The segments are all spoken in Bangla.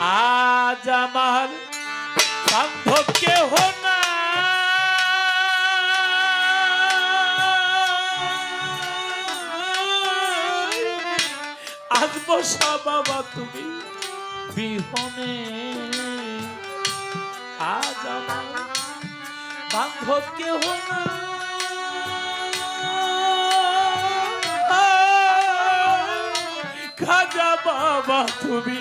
আজ আমার বান্ধব কেহ না। আজ বসা তুমি বিহনে। আজ আমার বান্ধব কেহ না। খাজা বাবা তুমি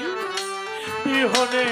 বিহনে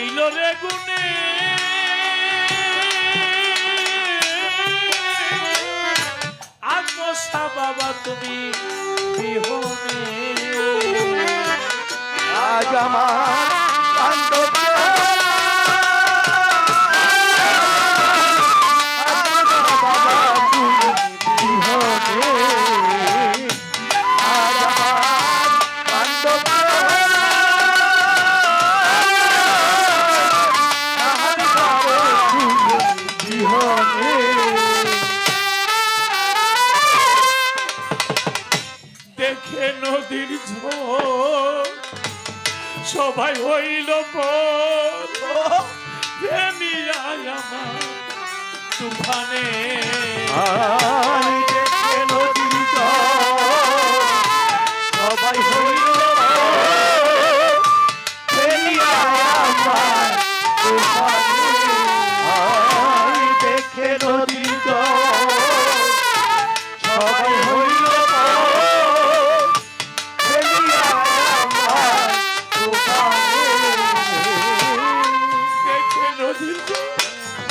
খাইল রে গুনে আত্মসা বাবা তুমি বিহনে আজ আমার নদীর সবাই হইল তুফানে। নদীর সবাই হইল।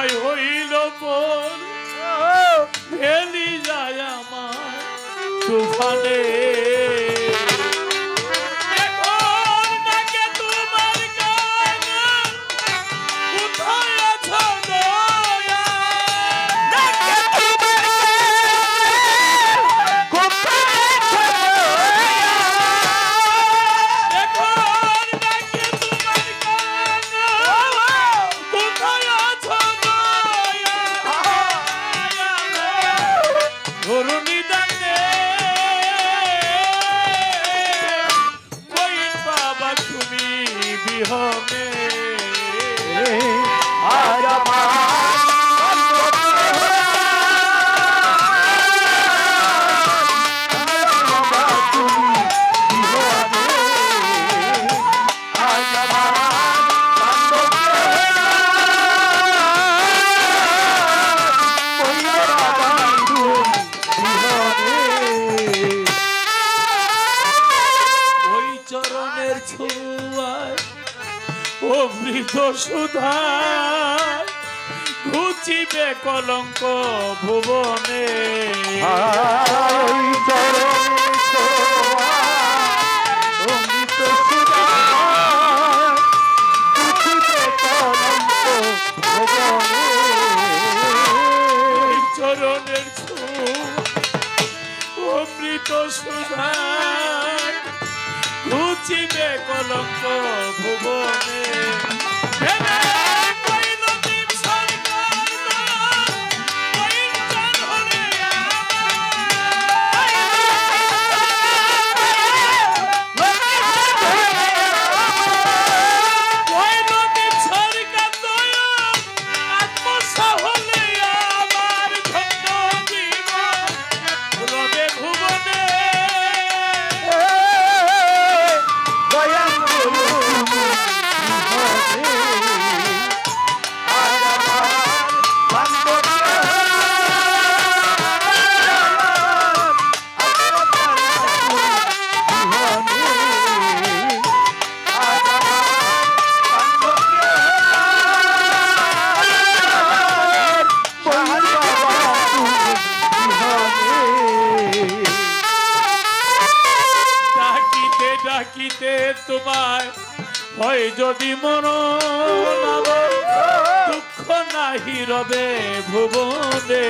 সবাই হইল পর ফেলি যায় আমার তুফানে বিহনে অমৃত সুধায় ঘুচিবে কলঙ্ক ভুবনে। চরণের অমৃত কলঙ্ক ভুবনে। ডাকিতে তোমার হয় যদি মন দুঃখ নাহি রবে ভুবনে।